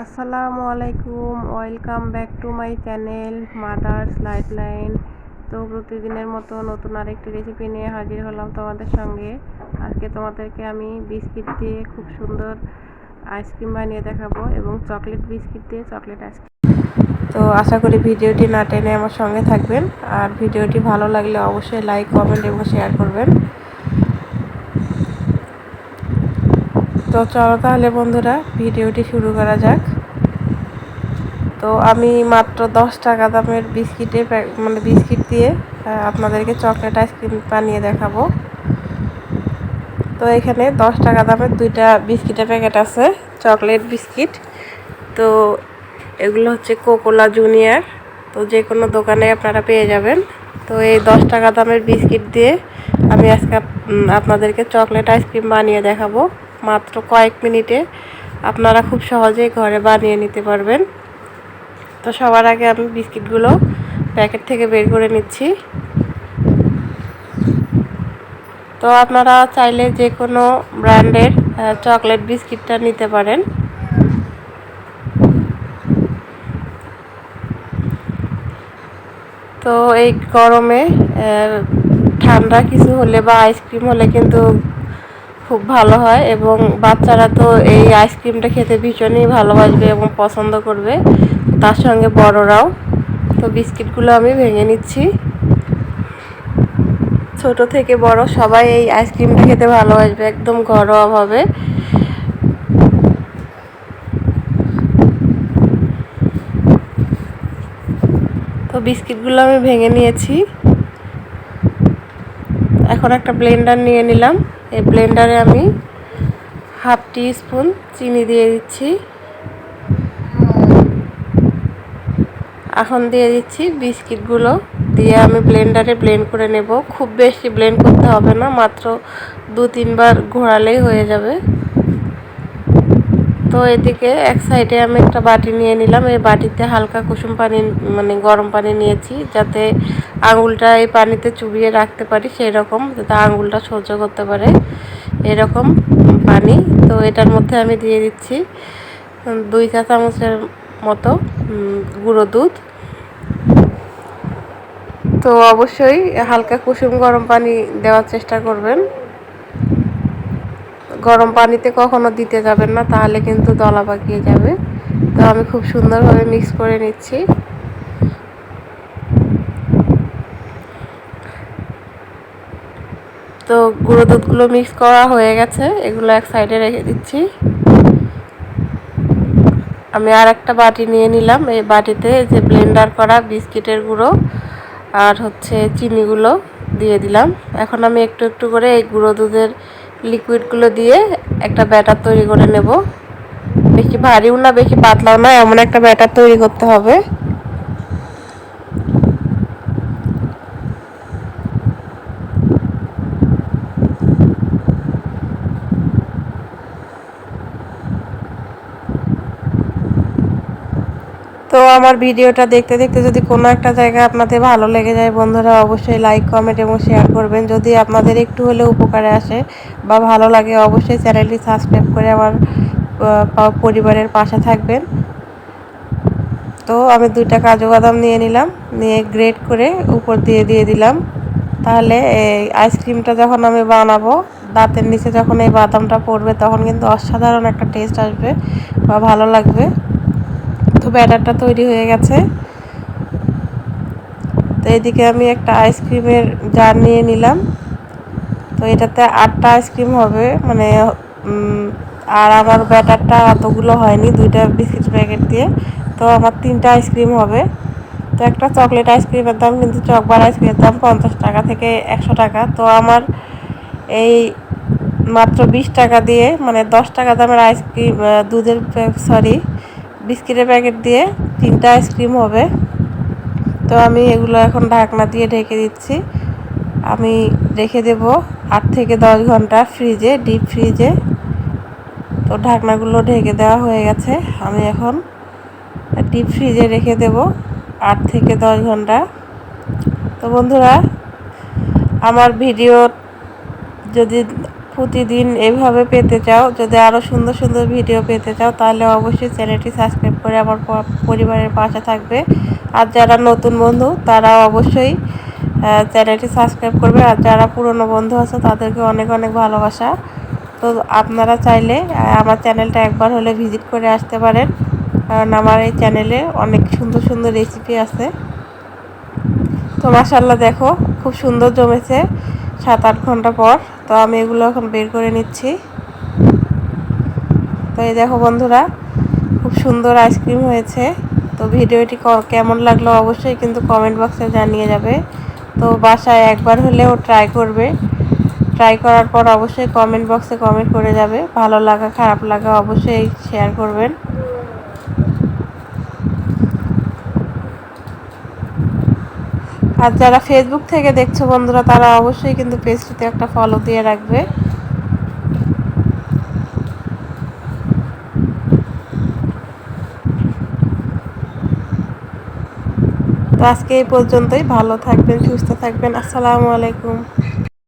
আসসালামু আলাইকুম, welcome back to my channel mother's life line তো প্রতিদিনের মতো নতুন আরেকটি রেসিপি নিয়ে হাজির হলাম তোমাদের সঙ্গে। আজকে তোমাদেরকে আমি বিস্কিট দিয়ে খুব সুন্দর আইসক্রিম বানিয়ে দেখাবো এবং চকলেট বিস্কিট দিয়ে চকলেট আইসক্রিম তো আশা করি ভিডিওটি না টেনে আমার সঙ্গে থাকবেন। আর ভিডিওটি ভালো লাগলে অবশ্যই লাইক কমেন্ট এবং শেয়ার করবেন। তো চলো তাহলে বন্ধুরা, ভিডিওটি শুরু করা যাক। তো আমি মাত্র দশ টাকা দামের বিস্কিটের মানে বিস্কিট দিয়ে আপনাদেরকে চকলেট আইসক্রিম বানিয়ে দেখাবো। তো এখানে দশ টাকা দামের দুইটা বিস্কিটের প্যাকেট আছে, চকলেট বিস্কিট। তো এগুলো হচ্ছে কোকোলা জুনিয়র। তো যে কোনো দোকানে আপনারা পেয়ে যাবেন। তো এই দশ টাকা দামের বিস্কিট দিয়ে আমি আজকে আপনাদেরকে চকলেট আইসক্রিম বানিয়ে দেখাবো। মাত্র কয়েক মিনিটে আপনারা খুব সহজেই ঘরে বানিয়ে নিতে পারবেন। তো সবার আগে আমি বিস্কিটগুলো প্যাকেট থেকে বের করে নিচ্ছি। তো আপনারা চাইলে যে কোনো ব্র্যান্ডের চকলেট বিস্কিটটা নিতে পারেন। তো এই গরমে ঠান্ডা কিছু হলে বা আইসক্রিম হলে কিন্তু খুব ভালো হয় এবং বাচ্চারা তো এই আইসক্রিমটা খেতে ভীষণই ভালোবাসবে এবং পছন্দ করবে। তার সঙ্গে বড়রাও। তো বিস্কিটগুলো আমি ভেঙে নিচ্ছি। ছোট থেকে বড় সবাই এই আইসক্রিমটা খেতে ভালোবাসবে একদম ঘরোয়াভাবে। তো বিস্কিটগুলো আমি ভেঙে নিয়েছি। এখন একটা ব্লেন্ডার নিয়ে নিলাম। এই ব্লেন্ডারে আমি হাফ টি স্পুন চিনি দিয়ে দিচ্ছি। এখন দিয়ে দিচ্ছি বিস্কিটগুলো। দিয়ে আমি ব্লেন্ডারে ব্লেন্ড করে নেব। খুব বেশি ব্লেন্ড করতে হবে না, মাত্র দু তিনবার ঘোরালেই হয়ে যাবে। তো এদিকে এক সাইডে আমি একটা বাটি নিয়ে নিলাম। এই বাটিতে হালকা কুসুম পানি মানে গরম পানি নিয়েছি যাতে আঙুলটা এই পানিতে চুবিয়ে রাখতে পারি সেই রকম যাতে আঙুলটা সহ্য করতে পারে এরকম পানি। তো এটার মধ্যে আমি দিয়ে দিচ্ছি দুই চা চামচের মতো গুঁড়ো দুধ। তো অবশ্যই হালকা কুসুম গরম পানি দেওয়ার চেষ্টা করবেন। গরম পানিতে কখনো দিতে যাবেন না, তাহলে কিন্তু দলা পাকিয়ে যাবে। তো আমি খুব সুন্দরভাবে মিক্স করে নিচ্ছি। তো গুঁড়ো দুধগুলো মিক্স করা হয়ে গেছে, এগুলো এক সাইডে রেখে দিচ্ছি। আমি আর একটা বাটি নিয়ে নিলাম, এই বাটিতে যে ব্লেন্ডার করা বিস্কিটের গুঁড়ো আর হচ্ছে চিনিগুলো দিয়ে দিলাম। এখন আমি একটু একটু করে এই গুঁড়ো দুধের লিকুইডগুলো দিয়ে একটা ব্যাটার তৈরি করে নেব। বেশি ভারীও না, বেশি পাতলাও না, এমন একটা ব্যাটার তৈরি করতে হবে। তো আমার ভিডিওটা দেখতে দেখতে যদি কোনো একটা জায়গা আপনাদের ভালো লেগে যায়, বন্ধুরা অবশ্যই লাইক কমেন্ট এবং শেয়ার করবেন। যদি আপনাদের একটু হলেও উপকারে আসে বা ভালো লাগে, অবশ্যই চ্যানেলটি সাবস্ক্রাইব করে আমার পরিবারের পাশে থাকবেন। তো আমি দুইটা কাজু বাদাম নিয়ে নিলাম, নিয়ে গ্রেট করে উপর দিয়ে দিয়ে দিলাম। তাহলে এই আইসক্রিমটা যখন আমি বানাবো, দাঁতের নিচে যখন এই বাদামটা পড়বে, তখন কিন্তু অসাধারণ একটা টেস্ট আসবে বা ভালো লাগবে। তো ব্যাটারটা তৈরি হয়ে গেছে। তো এদিকে আমি একটা আইসক্রিমের জার নিয়ে নিলাম। তো এটাতে আটটা আইসক্রিম হবে মানে আর আমার ব্যাটারটা অতগুলো হয়নি, দুইটা বিস্কিট প্যাকেট দিয়ে। তো আমার তিনটা আইসক্রিম হবে। তো একটা চকলেট আইসক্রিমের দাম কিন্তু চকবার আইসক্রিমের দাম পঞ্চাশ টাকা থেকে একশো টাকা। তো আমার এই মাত্র বিশ টাকা দিয়ে মানে দশ টাকা দামের আইসক্রিম দুধের, সরি বিস্কিটের প্যাকেট দিয়ে তিনটা আইসক্রিম হবে। তো আমি এগুলো এখন ঢাকনা দিয়ে ঢেকে দিচ্ছি। আমি রেখে দেব আট থেকে দশ ঘণ্টা ফ্রিজে, ডিপ ফ্রিজে। তো ঢাকনাগুলো ঢেকে দেওয়া হয়ে গেছে। আমি এখন ডিপ ফ্রিজে রেখে দেব আট থেকে দশ ঘণ্টা। তো বন্ধুরা, আমার ভিডিও যদি প্রতিদিন এভাবে পেতে চাও, যদি আরও সুন্দর সুন্দর ভিডিও পেতে চাও, তাহলে অবশ্যই চ্যানেলটি সাবস্ক্রাইব করে আমার পরিবারের পাশে থাকবে। আর যারা নতুন বন্ধু তারা অবশ্যই চ্যানেলটি সাবস্ক্রাইব করবে। আর যারা পুরনো বন্ধু আছে, তাদেরকে অনেক অনেক ভালোবাসা। তো আপনারা চাইলে আমার চ্যানেলটা একবার হলে ভিজিট করে আসতে পারেন। কারণ আমার এই চ্যানেলে অনেক সুন্দর সুন্দর রেসিপি আছে। তো মাসাল্লাহ দেখো, খুব সুন্দর জমেছে, সাত আট ঘণ্টা পর। তো আমি এগুলো এখন বের করে নিচ্ছি। তো এই দেখো বন্ধুরা, খুব সুন্দর আইসক্রিম হয়েছে। তো ভিডিওটি কেমন লাগল অবশ্যই কিন্তু কমেন্ট বক্সে জানিয়ে যাবে। তো বাসায় একবার হলেও ট্রাই করবে। ট্রাই করার পর অবশ্যই কমেন্ট বক্সে কমেন্ট করে যাবে। ভালো লাগা, খারাপ লাগা অবশ্যই শেয়ার করবেন। আর যারা ফেসবুক থেকে দেখছ বন্ধুরা, তারা অবশ্যই কিন্তু পেজটিতে একটা ফলো দিয়ে রাখবে। তো আজকে এই পর্যন্তই। ভালো থাকবেন, সুস্থ থাকবেন। আসসালামু আলাইকুম।